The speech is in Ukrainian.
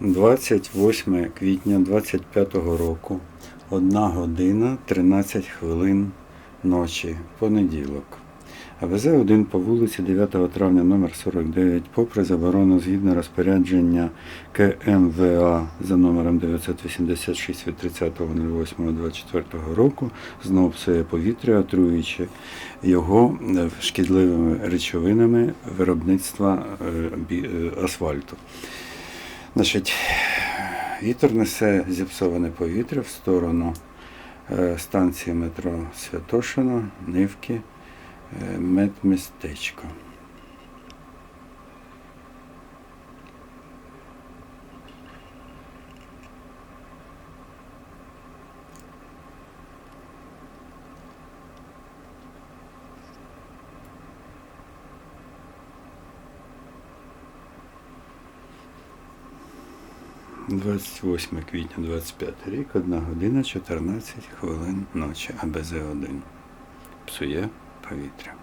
28 квітня 25 року, 1 година 13 хвилин ночі, понеділок. АВЗ-1 по вулиці 9 травня номер 49 попри заборону згідно розпорядження КМВА за номером 986 від 30.08.24 року знову псує повітря, отруюючи його е, шкідливими речовинами виробництва е, е, асфальту. Значить, вітер несе зіпсоване повітря в сторону е, станції метро Святошина, Нивки, е, медмістечко. 28 квітня 25 рік, 1 година 14 хвилин ночі, АБЗ-1. Псує повітря.